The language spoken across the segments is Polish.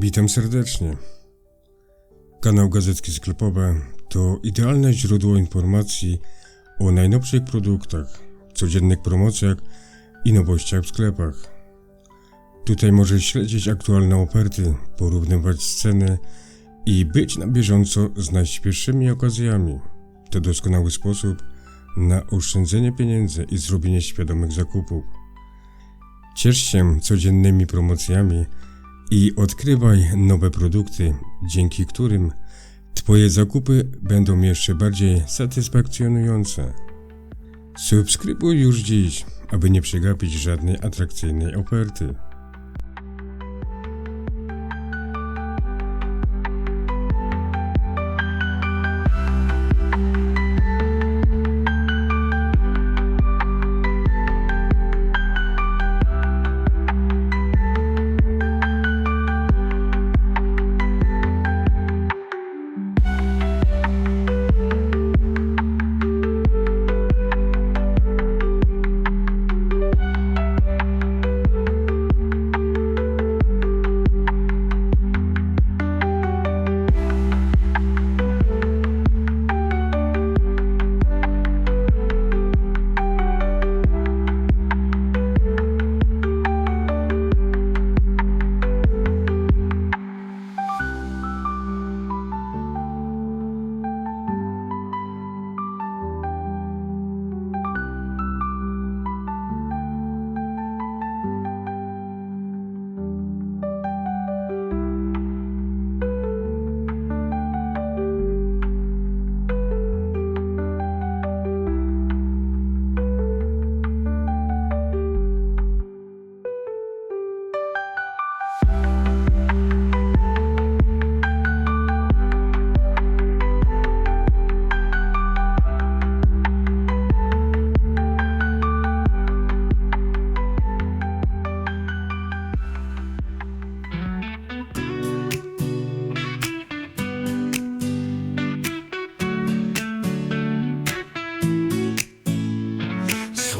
Witam serdecznie. Kanał Gazetki Sklepowe to idealne źródło informacji o najnowszych produktach, codziennych promocjach i nowościach w sklepach. Tutaj możesz śledzić aktualne oferty, porównywać ceny i być na bieżąco z najświeższymi okazjami. To doskonały sposób na oszczędzenie pieniędzy i zrobienie świadomych zakupów. Ciesz się codziennymi promocjami i odkrywaj nowe produkty, dzięki którym Twoje zakupy będą jeszcze bardziej satysfakcjonujące. Subskrybuj już dziś, aby nie przegapić żadnej atrakcyjnej oferty.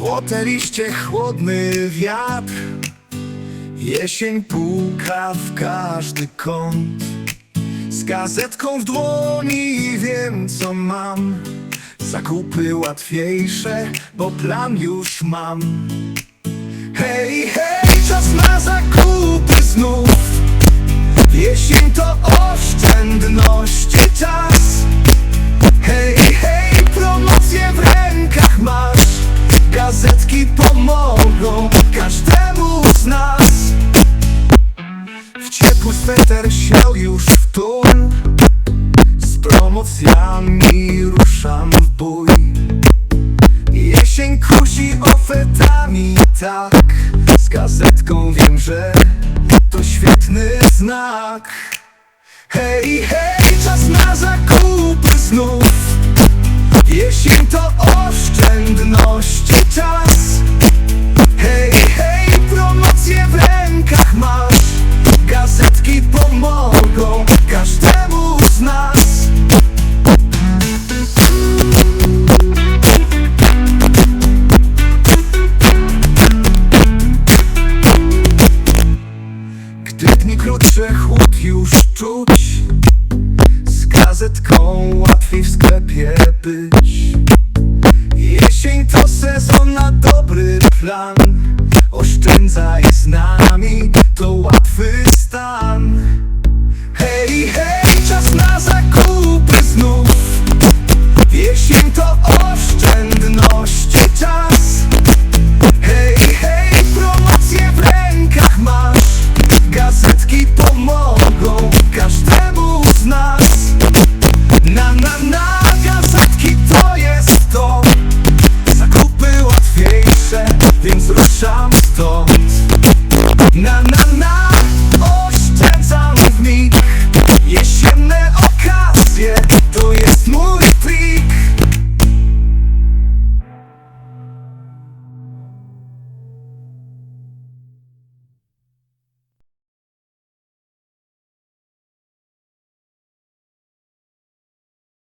Złote liście, chłodny wiatr Jesień puka w każdy kąt. Z gazetką w dłoni wiem co mam. Zakupy łatwiejsze, bo plan już mam. Hej, hej, czas na zakupy znów. Jesień to oszczędności czas promocjami ruszam w bój. Jesień kusi ofertami, tak. Z gazetką wiem, że to świetny znak. Hej, hej, czas na zakupy znów. Jesień to oszczędności dni krótsze, chłód już czuć. Z gazetką łatwiej w sklepie być. Jesień to sezon na dobry plan. Oszczędzaj z nami, to łatwy stan